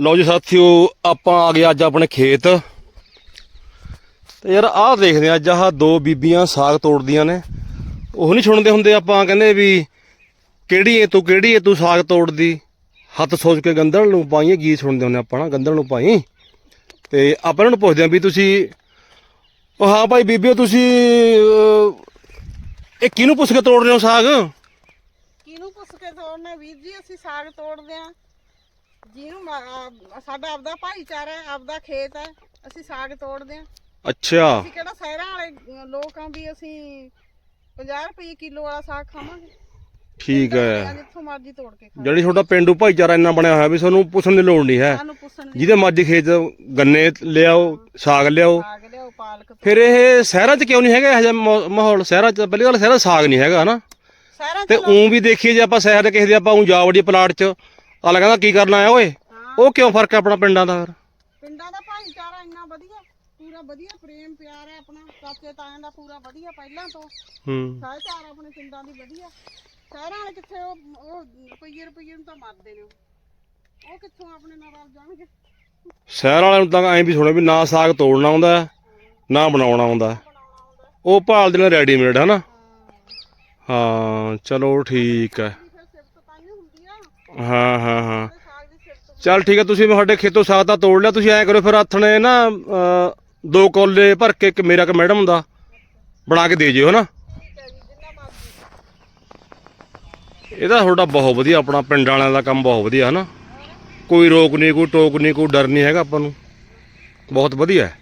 ਲਓ ਜੀ ਸਾਥੀਓ, ਆਪਾਂ ਆ ਗਏ ਅੱਜ ਆਪਣੇ ਖੇਤ। ਤੇ ਯਾਰ, ਆਹ ਦੇਖਦੇ ਆ ਅੱਜ ਆਹ ਦੋ ਬੀਬੀਆਂ ਸਾਗ ਤੋੜਦੀਆਂ ਨੇ। ਉਹ ਨਹੀਂ ਸੁਣਦੇ ਹੁੰਦੇ ਆਪਾਂ, ਕਹਿੰਦੇ ਵੀ ਕਿਹੜੀ ਏ ਤੂੰ, ਕਿਹੜੀ ਏ ਤੂੰ ਸਾਗ ਤੋੜਦੀ? ਹੱਥ ਸੋਚ ਕੇ ਗੰਦਲ ਨੂੰ ਪਾਈਏ, ਗੀਤ ਸੁਣਦੇ ਹੁੰਦੇ ਆਪਾਂ ਨਾ ਗੰਦਲ ਨੂੰ ਪਾਈ ਤੇ ਆਪਾਂ ਇਹਨਾਂ ਨੂੰ ਪੁੱਛਦੇ ਆ ਵੀ ਤੁਸੀਂ, ਉਹ ਹਾਂ ਭਾਈ ਬੀਬੀਓ, ਤੁਸੀਂ ਇਹ ਕਿਹਨੂੰ ਪੁੱਛ ਕੇ ਤੋੜ ਰਹੇ ਹੋ ਸਾਗ? ਕਿਹਨੂੰ ਪੁੱਛ ਕੇ ਤੋੜਨੇ ਵੀਰ ਜੀ? ਅਸੀਂ ਸਾਗ ਤੋੜਦੇ ਆ ਜਿਹਨੂੰ ਮ- ਆ, ਸਾਡਾ ਆਪਦਾ ਭਾਈਚਾਰਾ ਹੈ ਆਪਦਾ ਖੇਤ ਹੈ ਅਸੀਂ ਸਾਗ ਤੋੜਦੇ ਆ ਅੱਛਾ। ਅਸੀਂ ਕਿਹੜਾ ਸ਼ਹਿਰਾਂ ਵਾਲੇ ਲੋਕ ਆ ਵੀ ਅਸੀਂ 50 ਰੁਪਏ ਕਿਲੋ ਵਾਲਾ ਸਾਗ ਖਾਵਾਂਗੇ। ਠੀਕ ਹੈ। ਜਿੱਥੋਂ ਮਰਜ਼ੀ ਤੋੜ ਕੇ ਖਾ ਜਿਹੜੀ ਤੁਹਾਡਾ ਪਿੰਡੂ ਭਾਈਚਾਰਾ ਇੰਨਾ ਬਣਿਆ ਹੋਇਆ ਵੀ ਤੁਹਾਨੂੰ ਪੁੱਛਣ ਦੀ ਲੋੜ ਨਹੀਂ ਹੈ। ਸਾਨੂੰ ਪੁੱਛਣ ਦੀ ਜਿਹਦੇ ਮਰਜ਼ੀ ਖੇਤ ਗੰਨੇ ਲਿਆਓ ਸਾਗ ਲਿਆਓ। ਸਾਗ ਲਿਆਓ ਪਾਲਕ ਫਿਰ ਇਹ ਸ਼ਹਿਰਾਂ 'ਚ ਕਿਉਂ ਨਹੀਂ ਹੈਗਾ ਇਹੋ ਜਿਹਾ ਮਾ- ਮਾਹੌਲ? ਸ਼ਹਿਰਾਂ 'ਚ ਪਹਿਲੀ ਗੱਲ ਸ਼ਹਿਰਾਂ 'ਚ ਸਾਗ ਨਹੀਂ ਹੈਗਾ ਹਨਾ? ਸ਼ਹਿਰਾਂ ਤੇ ਚ ਉਂ ਵੀ ਦੇਖੀਏ ਜੇ ਆਪਾਂ ਸ਼ਹਿਰ ਦੇ ਕਿਸੇ ਦੇ ਆਪਾਂ ਉਂ ਜਾ ਪਲਾਟ 'ਚ ਅਗਲਾ ਕਹਿੰਦਾ ਕੀ ਕਰਨਾ ਆਇਆ ਓਏ? ਉਹ ਕਿਉਂ ਫ਼ਰਕ ਹੈ ਆਪਣਾ ਪਿੰਡਾਂ ਦਾ ਫਿਰ? ਪਿੰਡਾਂ ਦਾ ਭਾਈਚਾਰਾ ਇੰਨਾ ਵਧੀਆ ਪੂਰਾ ਵਧੀਆ ਪ੍ਰੇਮ ਪਿਆਰ ਹੈ ਆਪਣਾ ਚਾਚੇ ਤਾਇਆਂ ਦਾ ਪੂਰਾ ਵਧੀਆ ਪਹਿਲਾਂ ਤੋਂ। ਹੂੰ। ਸਹਿਚਾਰ ਆਪਣੇ ਪਿੰਡਾਂ ਦੀ ਵਧੀਆ। ਸ਼ਹਿਰਾਂ ਵਾਲੇ ਕਿੱਥੇ ਉਹ ਉਹ ਰੁਪਈਏ ਰੁਪਈਏ ਨੂੰ ਤਾਂ ਮਰਦੇ ਨੇ ਉਹ। ਉਹ ਕਿੱਥੋਂ ਆਪਣੇ ਨਾਲ ਰਲ ਜਾਣਗੇ? ਸ਼ਹਿਰ ਵਾਲਿਆਂ ਨੂੰ ਤਾਂ ਐਂ ਵੀ ਸੁਣਿਆ ਵੀ ਨਾ ਸਾਗ ਤੋੜਨਾ ਆਉਂਦਾ ਹੈ, ਨਾ ਬਣਾਉਣਾ ਆਉਂਦਾ। ਹੈ। ਉਹ ਭਾਲਦੇ ਨੇ ਰੈਡੀਮੇਡ ਹਨਾ? ਹਾਂ ਚਲੋ ਠੀਕ ਹੈ ਫਿਰ ਸਿਫਤ ਤਾਂ ਹੀ ਹੁੰਦੀ ਆ ਹਾਂ ਹਾਂ ਹਾਂ। ਤੇ ਚੱਲ ਠੀਕ ਹੈ ਤੁਸੀਂ ਤੁਹਾਡੇ ਖੇਤੋਂ ਸਾਗ ਤਾਂ ਤੋੜ ਲਿਆ ਤੁਸੀਂ ਐਂ ਕਰੋ ਫਿਰ ਆਥਣੇ ਨਾ ਅਹ, ਦੋ ਕੋਲੇ ਭਰ ਕੇ ਇੱਕ ਮੇਰਾ ਇੱਕ ਮੈਡਮ ਦਾ ਬਣਾ ਕੇ ਦੇ ਜਿਓ ਹਨਾ? ਹੈ ਜੀ ਇਹਦਾ ਤੁਹਾਡਾ ਬਹੁਤ ਵਧੀਆ ਆਪਣਾ ਪਿੰਡ ਵਾਲਿਆਂ ਦਾ ਕੰਮ ਬਹੁਤ ਵਧੀਆ ਹਨਾ? ਕੋਈ ਰੋਕ ਨਹੀਂ ਕੋਈ ਟੋਕ ਨਹੀਂ ਕੋਈ ਡਰ ਨਹੀਂ ਹੈਗਾ ਆਪਾਂ ਨੂੰ। ਬਹੁਤ ਵਧੀਆ। ਹੈ